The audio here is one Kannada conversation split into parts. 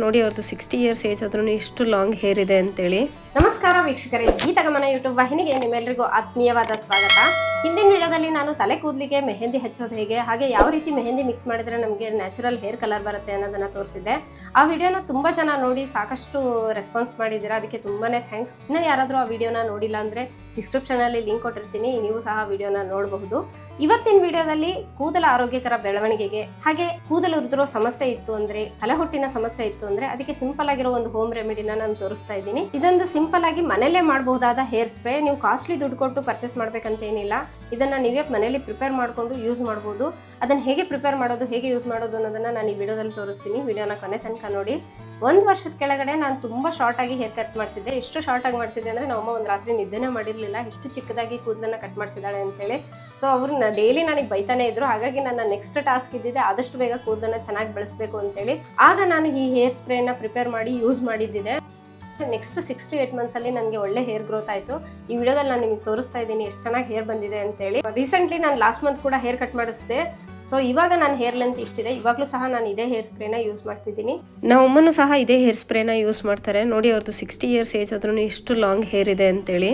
ನೋಡಿ ಅವ್ರದ್ದು ಸಿಕ್ಸ್ಟಿ ಇಯರ್ಸ್ ಏಜ್ ಆದ್ರೂ ಎಷ್ಟು ಲಾಂಗ್ ಹೇರ್ ಇದೆ ಅಂತೇಳಿ. ನಮಸ್ಕಾರ. ವೀಕ್ಷಕರೇ ಗೀತಗಮನ ಯೂಟ್ಯೂಬ್ ವಾಹಿನಿಗೆ ನಿಮ್ಮೆಲ್ಲರಿಗೂ ಆತ್ಮೀಯವಾದ ಸ್ವಾಗತ. ಹಿಂದಿನ ವಿಡಿಯೋದಲ್ಲಿ ನಾನು ತಲೆ ಕೂದಲಿಗೆ ಮೆಹಂದಿ ಹಚ್ಚೋದು ಹೇಗೆ, ಹಾಗೆ ಯಾವ ರೀತಿ ಮೆಹಂದಿ ಮಿಕ್ಸ್ ಮಾಡಿದ್ರೆ ನಮಗೆ ನ್ಯಾಚುರಲ್ ಹೇರ್ ಕಲರ್ ಬರುತ್ತೆ ಅನ್ನೋದನ್ನ ತೋರಿಸಿದ್ದೆ. ಆ ವಿಡಿಯೋನ ತುಂಬ ಜನ ನೋಡಿ ಸಾಕಷ್ಟು ರೆಸ್ಪಾನ್ಸ್ ಮಾಡಿದ್ದೀರಾ, ಅದಕ್ಕೆ ತುಂಬಾನೇ ಥ್ಯಾಂಕ್ಸ್ ಇನ್ನು ಯಾರಾದರೂ ಆ ವಿಡಿಯೋನ ನೋಡಿಲ್ಲ ಅಂದರೆ ಡಿಸ್ಕ್ರಿಪ್ಷನಲ್ಲಿ ಲಿಂಕ್ ಕೊಟ್ಟಿರ್ತೀನಿ, ನೀವು ಸಹ ವಿಡಿಯೋನ ನೋಡಬಹುದು. ಇವತ್ತಿನ ವಿಡಿಯೋದಲ್ಲಿ ಕೂದಲ ಆರೋಗ್ಯಕರ ಬೆಳವಣಿಗೆಗೆ, ಹಾಗೆ ಕೂದಲು ಉರಿದಿರೋ ಸಮಸ್ಯೆ ಇತ್ತು ಅಂದ್ರೆ ತಲೆಹೊಟ್ಟಿನ ಸಮಸ್ಯೆ ಇತ್ತು ಅಂದ್ರೆ, ಅದಕ್ಕೆ ಸಿಂಪಲ್ ಆಗಿರೋ ಒಂದು ಹೋಮ್ ರೆಮಿಡಿನ ನಾನು ತೋರಿಸ್ತಾ ಇದ್ದೀನಿ. ಇದೊಂದು ಸಿಂಪಲ್ ಆಗಿ ಮನೇಲೆ ಮಾಡಬಹುದಾದ ಹೇರ್ ಸ್ಪ್ರೇ, ನೀವು ಕಾಸ್ಟ್ಲಿ ದುಡ್ಡು ಕೊಟ್ಟು ಪರ್ಚೇಸ್ ಮಾಡ್ಬೇಕಂತ ಏನಿಲ್ಲ ಇದನ್ನ ನೀವೇ ಮನೇಲಿ ಪ್ರಿಪೇರ್ ಮಾಡಿಕೊಂಡು ಯೂಸ್ ಮಾಡ್ಬೋದು. ಅದನ್ನ ಹೇಗೆ ಪ್ರಿಪೇರ್ ಮಾಡೋದು, ಹೇಗೆ ಯೂಸ್ ಮಾಡೋದು ಅನ್ನೋದನ್ನು ನಾನು ಈ ವಿಡಿಯೋದಲ್ಲಿ ತೋರಿಸ್ತೀನಿ. ವಿಡಿಯೋನ ಕೊನೆ ತನಕ ನೋಡಿ. ಒಂದು ವರ್ಷದ ಕೆಳಗಡೆ ನಾನು ತುಂಬ ಶಾರ್ಟ್ ಆಗಿ ಹೇರ್ ಕಟ್ ಮಾಡಿಸಿದ್ದೆ. ಎಷ್ಟು ಶಾರ್ಟ್ ಆಗಿ ಮಾಡಿಸಿದ್ದೆ ಅಂದರೆ ನಮ್ಮಮ್ಮ ಒಂದು ರಾತ್ರಿ ನಿದ್ದೆನೇ ಮಾಡಿರಲಿಲ್ಲ. ಎಷ್ಟು ಚಿಕ್ಕದಾಗಿ ಕೂದಲನ್ನು ಕಟ್ ಮಾಡಿಸಿದ್ದಾಳೆ ಅಂತೇಳಿ. ಸೊ ಅವರು ಡೈಲಿ ನನಗೆ ಬೈತಾನೆ ಇದ್ರು. ಹಾಗಾಗಿ ನನ್ನ ನೆಕ್ಸ್ಟ್ ಟಾಸ್ಕ್ ಇದ್ದಿದೆ ಆದಷ್ಟು ಬೇಗ ಕೂದಲನ್ನು ಚೆನ್ನಾಗಿ ಬೆಳೆಸಬೇಕು ಅಂತೇಳಿ. ಆಗ ನಾನು ಈ ಹೇರ್ ಸ್ಪ್ರೇನ ಪ್ರಿಪೇರ್ ಮಾಡಿ use ಮಾಡಿದ್ದಿದೆ. Next six to eight months ಅಲ್ಲಿ ನನಗೆ ಒಳ್ಳೆ ಹೇರ್ ಗ್ರೋತ್ ಆಯಿತು. ಈ ವಿಡಿಯೋದಲ್ಲಿ ನಾನು ನಿಮಗೆ ತೋರಿಸ್ತಾ ಇದ್ದೀನಿ ಎಷ್ಟು ಚೆನ್ನಾಗಿ ಹೇರ್ ಬಂದಿದೆ ಅಂತೇಳಿ. ರೀಸೆಂಟ್ಲಿ ನಾನು ಲಾಸ್ಟ್ ಮಂತ್ ಕೂಡ ಹೇರ್ ಕಟ್ ಮಾಡಿಸಿದೆ. ಸೊ ಇವಾಗ ನಾನು ಹೇರ್ ಲೆಂತ್ ಇಷ್ಟಿದೆ. ಇವಾಗಲೂ ಸಹ ನಾನು ಇದೇ ಹೇರ್ ಸ್ಪ್ರೇನ ಯೂಸ್ ಮಾಡ್ತಿದ್ದೀನಿ. ನಮ್ಮ ಅಮ್ಮನೂ ಸಹ ಇದೇ ಹೇರ್ ಸ್ಪ್ರೇನ ಯೂಸ್ ಮಾಡ್ತಾರೆ. ನೋಡಿ ಅವ್ರದ್ದು ಸಿಕ್ಸ್ಟಿ ಇಯರ್ಸ್ ಏಜ್ ಆದ್ರೂ ಎಷ್ಟು ಲಾಂಗ್ ಹೇರ್ ಇದೆ ಅಂತೇಳಿ.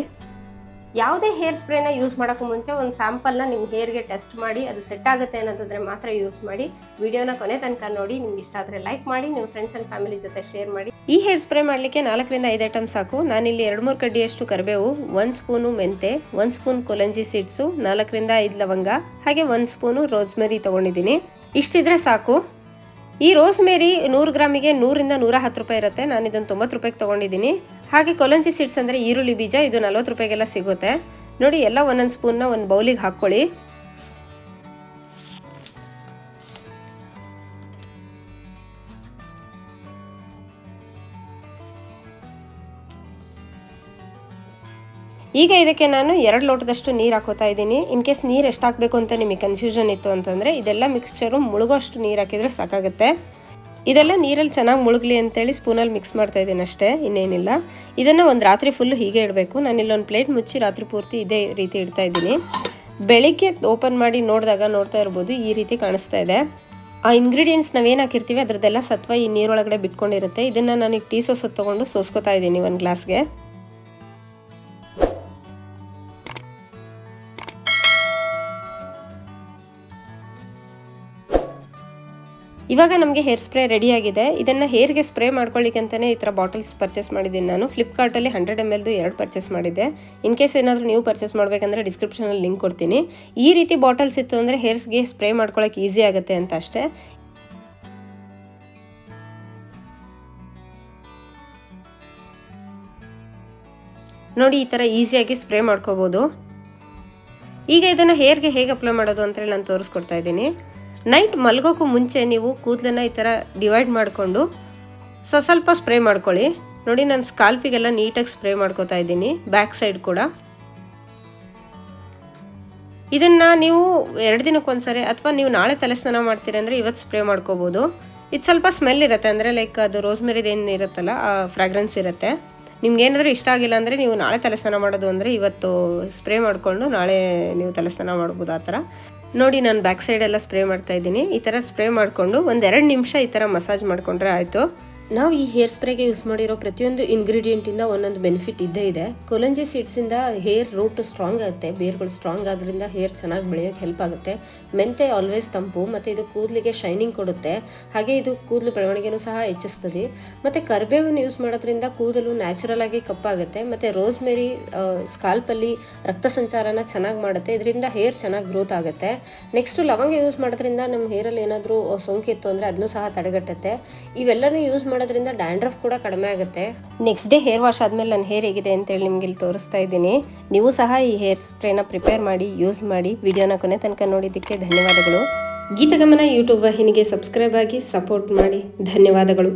ಯಾವುದೇ ಹೇರ್ ಸ್ಪ್ರೇನ ಯೂಸ್ ಮಾಡೋಕ್ಕೂ ಮುಂಚೆ ಒಂದು ಸ್ಯಾಂಪಲ್ನ ನಿಮ್ಮ ಹೇರ್ಗೆ ಟೆಸ್ಟ್ ಮಾಡಿ, ಅದು ಸೆಟ್ ಆಗುತ್ತೆ ಅನ್ನೋದಾದ್ರೆ ಮಾತ್ರ ಯೂಸ್ ಮಾಡಿ. ವಿಡಿಯೋನ ಕೊನೆ ತನಕ ನೋಡಿ, ನಿಮ್ಗೆ ಇಷ್ಟ ಆದರೆ ಲೈಕ್ ಮಾಡಿ ನಿಮ್ಮ ಫ್ರೆಂಡ್ಸ್ ಆ್ಯಂಡ್ ಫ್ಯಾಮಿಲಿ ಜೊತೆ ಶೇರ್ ಮಾಡಿ. ಈ ಹೇರ್ ಸ್ಪ್ರೇ ಮಾಡಲಿಕ್ಕೆ ನಾಲ್ಕರಿಂದ ಐದು ಐಟಮ್ ಸಾಕು. ನಾನಿಲ್ಲಿ ಎರಡು ಮೂರು ಕಡ್ಡಿಯಷ್ಟು ಕರಿಬೇವು, ಒಂದು ಸ್ಪೂನು ಮೆಂತೆ, ಒಂದು ಸ್ಪೂನ್ ಕೊಲಂಜಿ ಸೀಡ್ಸು ನಾಲ್ಕರಿಂದ ಐದು ಲವಂಗ, ಹಾಗೆ ಒಂದು ಸ್ಪೂನು ರೋಸ್ಮೆರಿ ತೊಗೊಂಡಿದ್ದೀನಿ. ಇಷ್ಟಿದ್ರೆ ಸಾಕು. ಈ ರೋಸ್ಮೇರಿ ನೂರು ಗ್ರಾಮಿಗೆ ನೂರಿಂದ ನೂರ ಹತ್ತು ರೂಪಾಯಿ ಇರುತ್ತೆ. ನಾನು ಇದನ್ನು ತೊಂಬತ್ತು ರೂಪಾಯಿಗೆ ತೊಗೊಂಡಿದ್ದೀನಿ. ಹಾಗೆ ಕೊಲಂಜಿ ಸೀಡ್ಸ್ ಅಂದರೆ ಈರುಳ್ಳಿ ಬೀಜ, ಇದು ನಲವತ್ತು ರೂಪಾಯಿಗೆಲ್ಲ ಸಿಗುತ್ತೆ. ನೋಡಿ, ಎಲ್ಲ ಒಂದೊಂದು ಸ್ಪೂನ್ನ ಒಂದು ಬೌಲಿಗೆ ಹಾಕ್ಕೊಳ್ಳಿ. ಈಗ ಇದಕ್ಕೆ ನಾನು ಎರಡು ಲೋಟದಷ್ಟು ನೀರು ಹಾಕೋತಾ ಇದ್ದೀನಿ. ಇನ್ ಕೇಸ್ ನೀರು ಎಷ್ಟು ಹಾಕಬೇಕು ಅಂತ ನಿಮಗೆ ಕನ್ಫ್ಯೂಷನ್ ಇತ್ತು ಅಂತಂದರೆ, ಇದೆಲ್ಲ ಮಿಕ್ಸ್ಚರು ಮುಳುಗೋಷ್ಟು ನೀರು ಹಾಕಿದರೆ ಸಾಕಾಗುತ್ತೆ. ಇದೆಲ್ಲ ನೀರಲ್ಲಿ ಚೆನ್ನಾಗಿ ಮುಳುಗಲಿ ಅಂತೇಳಿ ಸ್ಪೂನಲ್ಲಿ ಮಿಕ್ಸ್ ಮಾಡ್ತಾ ಇದ್ದೀನಿ ಅಷ್ಟೇ, ಇನ್ನೇನಿಲ್ಲ. ಇದನ್ನು ಒಂದು ರಾತ್ರಿ ಫುಲ್ಲು ಹೀಗೆ ಇಡಬೇಕು. ನಾನು ಇಲ್ಲೊಂದು ಪ್ಲೇಟ್ ಮುಚ್ಚಿ ರಾತ್ರಿ ಪೂರ್ತಿ ಇದೇ ರೀತಿ ಇಡ್ತಾ ಇದ್ದೀನಿ. ಬೆಳಿಗ್ಗೆ ಓಪನ್ ಮಾಡಿ ನೋಡಿದಾಗ ನೋಡ್ತಾ ಇರ್ಬೋದು, ಈ ರೀತಿ ಕಾಣಿಸ್ತಾ ಇದೆ. ಆ ಇಂಗ್ರೀಡಿಯೆಂಟ್ಸ್ ನಾವೇನು ಹಾಕಿರ್ತೀವಿ, ಅದರದ್ದೆಲ್ಲ ಸತ್ವ ಈ ನೀರೊಳಗಡೆ ಬಿಟ್ಕೊಂಡಿರುತ್ತೆ. ಇದನ್ನು ನಾನು ಟೀ ಸೋಸು ತೊಗೊಂಡು ಸೋಸ್ಕೊತಾ ಇದ್ದೀನಿ ಒಂದು ಗ್ಲಾಸ್ಗೆ ಇವಾಗ ನಮಗೆ ಹೇರ್ ಸ್ಪ್ರೇ ರೆಡಿ ಆಗಿದೆ. ಇದನ್ನು ಹೇರ್ಗೆ ಸ್ಪ್ರೇ ಮಾಡ್ಕೊಳ್ಳಿಕ್ಕೆ ಅಂತಲೇ ಈ ಥರ ಬಾಟಲ್ಸ್ ಪರ್ಚೇಸ್ ಮಾಡಿದ್ದೀನಿ ನಾನು. ಫ್ಲಿಪ್ಕಾರ್ಟಲ್ಲಿ ಹಂಡ್ರೆಡ್ ಎಂ ಎಲ್ದು ಎರಡು ಪರ್ಚೇಸ್ ಮಾಡಿದ್ದೆ. ಇನ್ ಕೇಸ್ ಏನಾದರೂ ನೀವು ಪರ್ಚೇಸ್ ಮಾಡಬೇಕಂದ್ರೆ ಡಿಸ್ಕ್ರಿಪ್ಷನಲ್ಲಿ ಲಿಂಕ್ ಕೊಡ್ತೀನಿ. ಈ ರೀತಿ ಬಾಟಲ್ಸ್ ಇತ್ತು ಅಂದರೆ ಹೇರ್ಸ್ಗೆ ಸ್ಪ್ರೇ ಮಾಡ್ಕೊಳ್ಳೋಕೆ ಈಸಿ ಆಗುತ್ತೆ ಅಂತ ಅಷ್ಟೇ. ನೋಡಿ ಈ ಥರ ಈಸಿಯಾಗಿ ಸ್ಪ್ರೇ ಮಾಡ್ಕೋಬೋದು. ಈಗ ಇದನ್ನು ಹೇರ್ಗೆ ಹೇಗೆ ಅಪ್ಲೈ ಮಾಡೋದು ಅಂತೇಳಿ ನಾನು ತೋರಿಸ್ಕೊಡ್ತಾ ಇದ್ದೀನಿ. ನೈಟ್ ಮಲ್ಗೋಕ್ಕೂ ಮುಂಚೆ ನೀವು ಕೂದಲನ್ನ ಈ ಥರ ಡಿವೈಡ್ ಮಾಡಿಕೊಂಡು ಸೊ, ಸ್ವಲ್ಪ ಸ್ಪ್ರೇ ಮಾಡ್ಕೊಳ್ಳಿ. ನೋಡಿ, ನಾನು ಸ್ಕಾಲ್ಪಿಗೆಲ್ಲ ನೀಟಾಗಿ ಸ್ಪ್ರೇ ಮಾಡ್ಕೋತಾ ಇದ್ದೀನಿ, ಬ್ಯಾಕ್ ಸೈಡ್ ಕೂಡ. ಇದನ್ನು ನೀವು ಎರಡು ದಿನಕ್ಕೊಂದ್ಸರಿ ಅಥವಾ ನೀವು ನಾಳೆ ತಲೆ ಸ್ನಾನ ಮಾಡ್ತೀರಿ ಅಂದರೆ ಇವತ್ತು ಸ್ಪ್ರೇ ಮಾಡ್ಕೋಬೋದು. ಇದು ಸ್ವಲ್ಪ ಸ್ಮೆಲ್ ಇರುತ್ತೆ ಅಂದರೆ, ಲೈಕ್ ಅದು ರೋಸ್ಮೆರಿದೇನು ಇರುತ್ತಲ್ಲ ಆ ಫ್ರಾಗ್ರೆನ್ಸ್ ಇರುತ್ತೆ. ನಿಮ್ಗೆ ಏನಾದರೂ ಇಷ್ಟ ಆಗಿಲ್ಲ ಅಂದರೆ ನೀವು ನಾಳೆ ತಲೆಸ್ನಾನ ಮಾಡೋದು ಅಂದರೆ ಇವತ್ತು ಸ್ಪ್ರೇ ಮಾಡಿಕೊಂಡು ನಾಳೆ ನೀವು ತಲೆಸ್ನಾನ ಮಾಡ್ಬೋದು ಆ ಥರ. ನೋಡಿ, ನಾನು ಬ್ಯಾಕ್ ಸೈಡ್ ಎಲ್ಲ ಸ್ಪ್ರೇ ಮಾಡ್ತಾ ಇದ್ದೀನಿ. ಈ ಥರ ಸ್ಪ್ರೇ ಮಾಡಿಕೊಂಡು ಒಂದೆರಡು ನಿಮಿಷ ಈ ಥರ ಮಸಾಜ್ ಮಾಡಿಕೊಂಡ್ರೆ ಆಯಿತು. ನಾವು ಈ ಹೇರ್ ಸ್ಪ್ರೇಗೆ ಯೂಸ್ ಮಾಡಿರೋ ಪ್ರತಿಯೊಂದು ಇಂಗ್ರೀಡಿಯೆಂಟಿಂದ ಒಂದೊಂದು ಬೆನಿಫಿಟ್ ಇದ್ದೇ ಇದೆ. ಕೊಲಂಜಿ ಸೀಡ್ಸಿಂದ ಹೇರ್ ರೂಟ್ ಸ್ಟ್ರಾಂಗ್ ಆಗುತ್ತೆ. ಬೇರ್ಗಳು ಸ್ಟ್ರಾಂಗ್ ಆದ್ರಿಂದ ಹೇರ್ ಚೆನ್ನಾಗಿ ಬೆಳೆಯೋಕ್ಕೆ ಹೆಲ್ಪ್ ಆಗುತ್ತೆ. ಮೆಂತೆ ಆಲ್ವೇಸ್ ತಂಪು, ಮತ್ತು ಇದು ಕೂದಲಿಗೆ ಶೈನಿಂಗ್ ಕೊಡುತ್ತೆ. ಹಾಗೆ ಇದು ಕೂದಲು ಬೆಳವಣಿಗೆನೂ ಸಹ ಹೆಚ್ಚಿಸ್ತದೆ. ಮತ್ತು ಕರಿಬೇವನ್ನು ಯೂಸ್ ಮಾಡೋದ್ರಿಂದ ಕೂದಲು ನ್ಯಾಚುರಲ್ ಆಗಿ ಕಪ್ಪಾಗುತ್ತೆ. ಮತ್ತು ರೋಸ್ಮೆರಿ ಸ್ಕಾಲ್ಪಲ್ಲಿ ರಕ್ತ ಸಂಚಾರನ ಚೆನ್ನಾಗಿ ಮಾಡುತ್ತೆ. ಇದರಿಂದ ಹೇರ್ ಚೆನ್ನಾಗಿ ಗ್ರೋತ್ ಆಗುತ್ತೆ. ನೆಕ್ಸ್ಟು ಲವಂಗ ಯೂಸ್ ಮಾಡೋದ್ರಿಂದ ನಮ್ಮ ಹೇರಲ್ಲಿ ಏನಾದರೂ ಸೋಂಕಿತ್ತು ಅಂದರೆ ಅದನ್ನು ಸಹ ತಡೆಗಟ್ಟುತ್ತೆ. ಇವೆಲ್ಲನೂ ಯೂಸ್ ಮಾಡೋದ್ರಿಂದ ಡ್ಯಾಂಡ್ರಫ್ ಕೂಡ ಕಡಿಮೆ ಆಗುತ್ತೆ. ನೆಕ್ಸ್ಟ್ ಡೇ ಹೇರ್ ವಾಶ್ ಆದಮೇಲೆ ನನ್ನ ಹೇರ್ ಹೇಗಿದೆ ಅಂತೇಳಿ ನಿಮ್ಗೆ ಇಲ್ಲಿ ತೋರಿಸ್ತಾ ಇದ್ದೀನಿ. ನೀವು ಸಹ ಈ ಹೇರ್ ಸ್ಪ್ರೇನ ಪ್ರಿಪೇರ್ ಮಾಡಿ ಯೂಸ್ ಮಾಡಿ ವಿಡಿಯೋನ ಕೊನೆ ತನಕ ನೋಡಿದ್ದಕ್ಕೆ ಧನ್ಯವಾದಗಳು. ಗೀತಗಮನ ಯೂಟ್ಯೂಬ್ ವಾಹಿನಿಗೆ ಸಬ್ಸ್ಕ್ರೈಬ್ ಆಗಿ ಸಪೋರ್ಟ್ ಮಾಡಿ. ಧನ್ಯವಾದಗಳು.